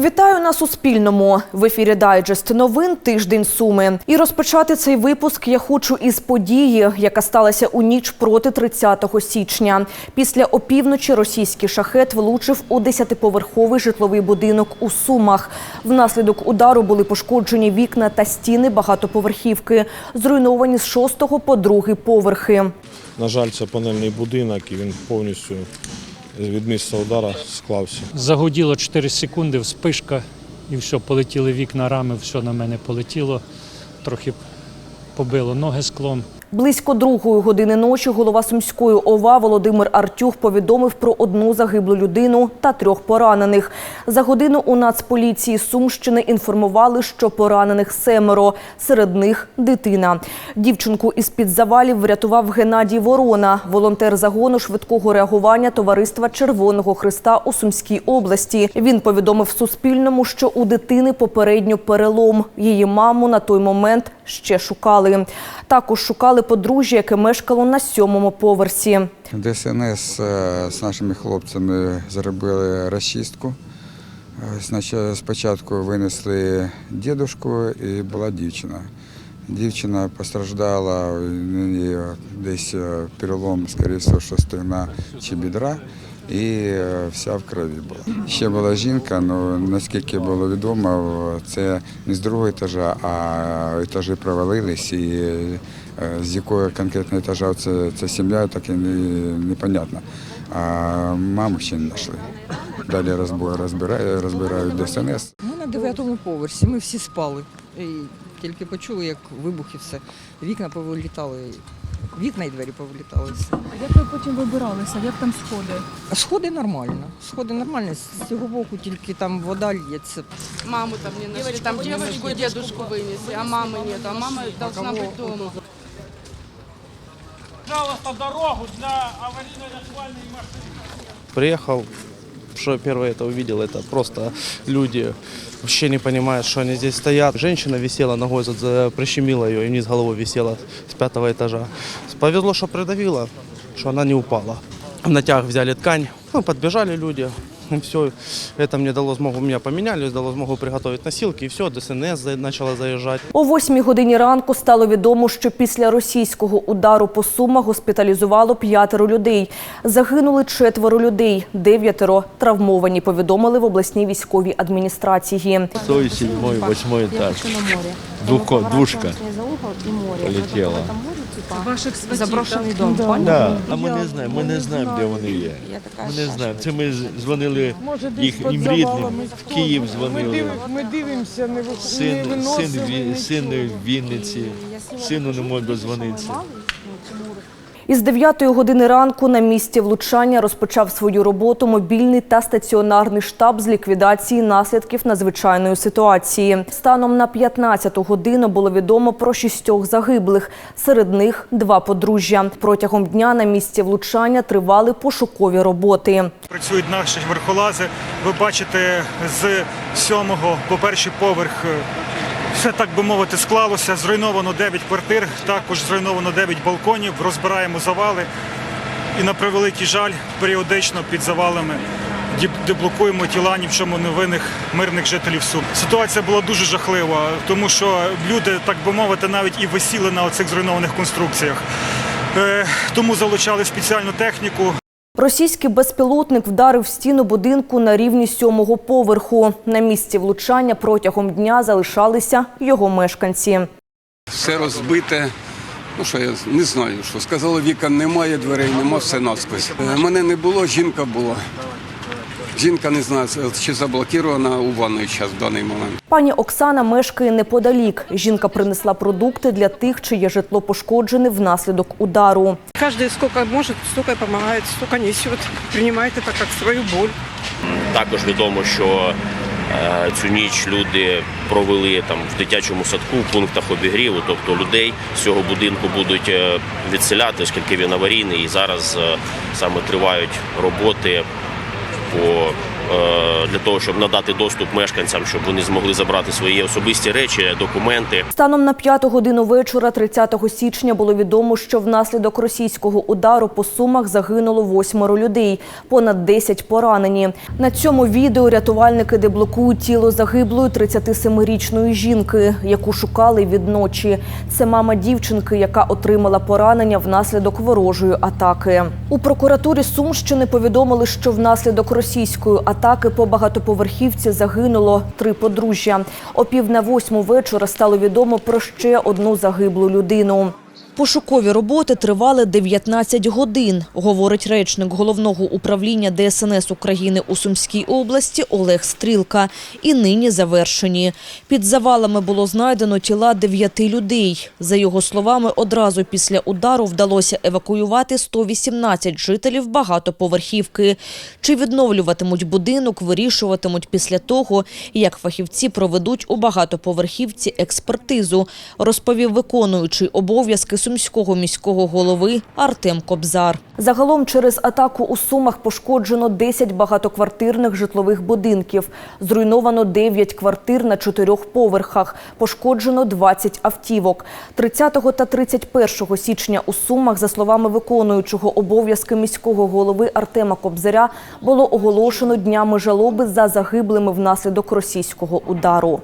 Вітаю на Суспільному. В ефірі Дайджест новин тиждень Суми. І розпочати цей випуск я хочу із події, яка сталася у ніч проти 30 січня. Після опівночі російський шахет влучив у десятиповерховий житловий будинок у Сумах. Внаслідок удару були пошкоджені вікна та стіни багатоповерхівки, зруйновані з шостого по другий поверхи. На жаль, це панельний будинок і він повністю від місця удара склався. Загуділо 4 секунди, вспишка, і все, полетіли вікна, рами, все на мене полетіло. Трохи побило ноги склом. Близько другої години ночі голова Сумської ОВА Володимир Артюх повідомив про одну загиблу людину та трьох поранених. За годину у Нацполіції Сумщини інформували, що поранених семеро, серед них дитина. Дівчинку із-під завалів врятував Геннадій Ворона, волонтер загону швидкого реагування Товариства Червоного Христа у Сумській області. Він повідомив Суспільному, що у дитини попередньо перелом. Її маму на той момент ще шукали. Також шукали подружжя, яке мешкало на сьомому поверсі. ДСНС е, з нашими хлопцями зробили розчистку. Е, Спочатку винесли дідушку і була дівчина. Дівчина постраждала, десь е, перелом, скоріше що стегна чи бідра, і вся в крові була. Ще була жінка, але наскільки було відомо, це не з другого етажа, а етажі провалились, і з якого конкретно етажа це, це сім'я, так і не, непонятно. А маму ще не знайшли. Далі розбо- розбирають, розбирають ДСНС. Ми на дев'ятому поверсі, ми всі спали. І тільки почули, як вибух і все. Вікна повилітали, вікна і двері повилітали. все. А як ви потім вибиралися? Як там сходи? А сходи нормально. Сходи нормально. З цього боку тільки там вода лється. Маму там не нашли. Там девочку и дедушку вынесли, а мамы нет. А мама должна быть дома. Пожалуйста, дорогу для аварийно-рятувальной машины. приехал, что первое это увидел, это просто люди вообще не понимают, что они здесь стоят. Женщина висела ногой, прищемила ее и вниз головой висела с пятого этажа. Повезло, что придавила, что она не упала. В натяг взяли ткань, ну, подбежали люди, все. Это мне дало змогу, меня поменяли, дало змогу приготовить носилки, и все, ДСНС за- начала заезжать. О восьмій годині ранку стало відомо, що після російського удару по Сумах госпіталізувало п'ятеро людей. Загинули четверо людей, дев'ятеро травмовані, повідомили в обласній військовій адміністрації. Той седьмой, восьмой этаж. Двуко, двушка полетела. Ваших сватів? Заброшений так? дом, Да. поняли? Да, а ми не знаємо, ми не знаємо, де вони є. Ми не знаємо. Це ми з- дзвонили їхнім рідним, в Київ дзвонили. Ми дивимося, не Син, син, Ві- син в Вінниці, сину не можна дозвонитися. Із 9 години ранку на місці влучання розпочав свою роботу мобільний та стаціонарний штаб з ліквідації наслідків надзвичайної ситуації. Станом на 15 годину було відомо про шістьох загиблих. Серед них два подружжя. Протягом дня на місці влучання тривали пошукові роботи. Працюють наші верхолази. Ви бачите, з сьомого по перший поверх е, все так би мовити склалося. Зруйновано 9 квартир, також зруйновано 9 балконів. Розбираємо завали. І на превеликий жаль, періодично під завалами деблокуємо тіла ні в чому невинних мирних жителів Сум. Ситуація була дуже жахлива, тому що люди, так би мовити, навіть і висіли на оцих зруйнованих конструкціях. Е, Тому залучали спеціальну техніку. Російський безпілотник вдарив стіну будинку на рівні сьомого поверху. На місці влучання протягом дня залишалися його мешканці. все розбите. Ну що я не знаю, що сказали, вікон немає, дверей нема, все насквозь. Е, Мене не було, жінка була. Жінка не знаю, чи заблокована у ванної час в даний момент. Пані Оксана мешкає неподалік. Жінка принесла продукти для тих, чиє житло пошкоджене внаслідок удару. Каждый сколько может, столько и помогает, столько несет, принимает это как свою боль. Також відомо, що е, цю ніч люди провели там в дитячому садку в пунктах обігріву, тобто людей з цього будинку будуть е, відселяти, оскільки він аварійний, і зараз е, саме тривають роботи по е, для того, щоб надати доступ мешканцям, щоб вони змогли забрати свої особисті речі, документи. Станом на п'яту годину вечора 30 січня було відомо, що внаслідок російського удару по Сумах загинуло восьмеро людей, понад 10 поранені. На цьому відео рятувальники деблокують тіло загиблої 37-річної жінки, яку шукали від ночі. Це мама дівчинки, яка отримала поранення внаслідок ворожої атаки. У прокуратурі Сумщини повідомили, що внаслідок російської атаки по багатоповерхівці загинуло три подружжя. О пів на восьму вечора стало відомо про ще одну загиблу людину. Пошукові роботи тривали 19 годин, говорить речник головного управління ДСНС України у Сумській області Олег Стрілка. І нині завершені. Під завалами було знайдено тіла дев'яти людей. За його словами, одразу після удару вдалося евакуювати 118 жителів багатоповерхівки. Чи відновлюватимуть будинок, вирішуватимуть після того, як фахівці проведуть у багатоповерхівці експертизу, розповів виконуючий обов'язки сумського міського голови Артем Кобзар. Загалом через атаку у Сумах пошкоджено 10 багатоквартирних житлових будинків. Зруйновано 9 квартир на чотирьох поверхах. Пошкоджено 20 автівок. 30 та 31 січня у Сумах, за словами виконуючого обов'язки міського голови Артема Кобзаря, було оголошено днями жалоби за загиблими внаслідок російського удару.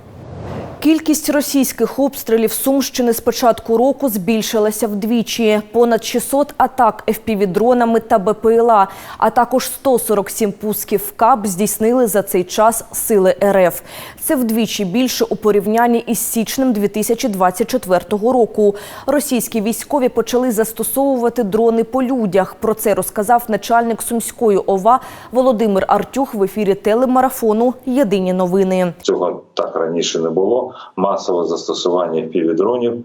Кількість російських обстрілів Сумщини з початку року збільшилася вдвічі. Понад 600 атак FPV-дронами та БПЛА, а також 147 пусків КАП здійснили за цей час сили РФ. Це вдвічі більше у порівнянні із січнем 2024 року. Російські військові почали застосовувати дрони по людях. Про це розказав начальник Сумської ОВА Володимир Артюх в ефірі телемарафону Єдині новини. Цього так раніше не було. Масове застосування півдронів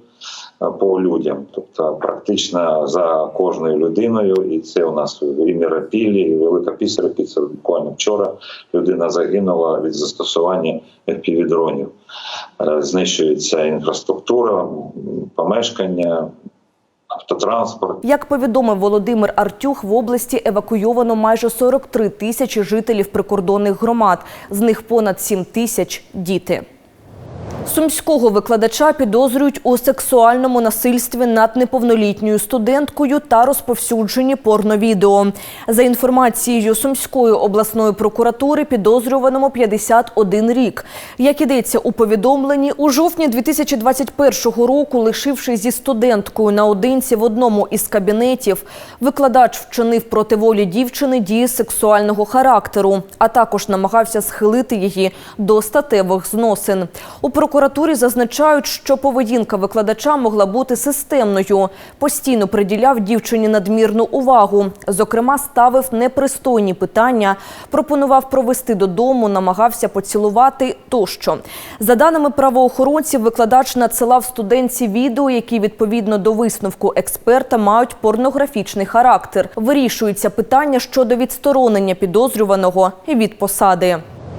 по людям, тобто практично за кожною людиною, і це у нас і Мірапілі, і Велика Пісарки. Це буквально вчора людина загинула від застосування півдронів. Знищується інфраструктура, помешкання. Автотранспорт Як повідомив Володимир Артюх, в області евакуйовано майже 43 тисячі жителів прикордонних громад. З них понад 7 тисяч – діти. Сумського викладача підозрюють у сексуальному насильстві над неповнолітньою студенткою та розповсюдженні порновідео. За інформацією Сумської обласної прокуратури, підозрюваному 51 рік. Як ідеться у повідомленні, у жовтні 2021 року, лишившись зі студенткою наодинці в одному із кабінетів, викладач вчинив проти волі дівчини дії сексуального характеру, а також намагався схилити її до статевих зносин. У прокуратурі зазначають, що поведінка викладача могла бути системною. Постійно приділяв дівчині надмірну увагу. Зокрема, ставив непристойні питання, пропонував провести додому, намагався поцілувати тощо. За даними правоохоронців, викладач надсилав студентці відео, які відповідно до висновку експерта мають порнографічний характер. Вирішується питання щодо відсторонення підозрюваного від посади.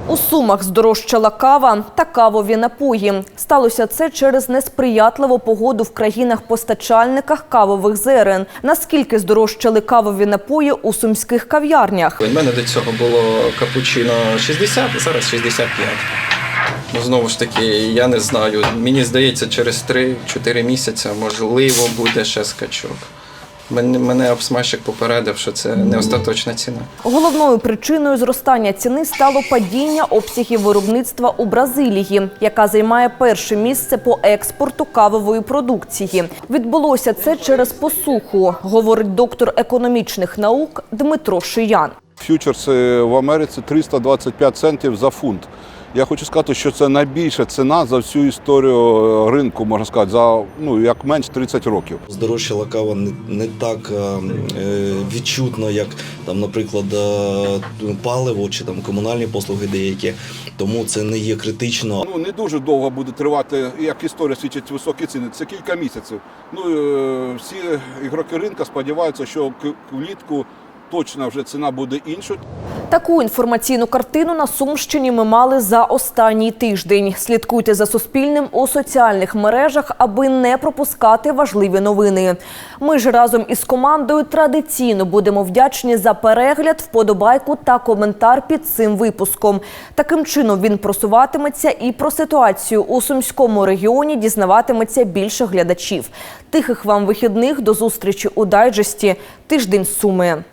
У Сумах здорожчала кава та кавові напої. Сталося це через несприятливу погоду в країнах-постачальниках кавових зерен. Наскільки здорожчали кавові напої у сумських кав'ярнях? У мене до цього було капучино 60, зараз 65. Ну, знову ж таки, я не знаю. Мені здається, через 3-4 місяці можливо буде ще скачок. Мене, мене обсмажчик попередив, що це не остаточна ціна. Головною причиною зростання ціни стало падіння обсягів виробництва у Бразилії, яка займає перше місце по експорту кавової продукції. Відбулося це через посуху, говорить доктор економічних наук Дмитро Шиян. Фьючерси в Америці 325 центів за фунт. Я хочу сказати, що це найбільша ціна за всю історію ринку, можна сказати, за ну як менш 30 років. Здорожчала кава не, не так е, відчутно, як там, наприклад, е, паливо чи там комунальні послуги деякі. Тому це не є критично. Ну не дуже довго буде тривати, як історія свідчить високі ціни. Це кілька місяців. Ну е, всі ігроки ринку сподіваються, що влітку точно вже ціна буде іншою. Таку інформаційну картину на Сумщині ми мали за останній тиждень. Слідкуйте за Суспільним у соціальних мережах, аби не пропускати важливі новини. Ми ж разом із командою традиційно будемо вдячні за перегляд, вподобайку та коментар під цим випуском. Таким чином він просуватиметься і про ситуацію у сумському регіоні дізнаватиметься більше глядачів. Тихих вам вихідних до зустрічі у дайджесті. Тиждень Суми.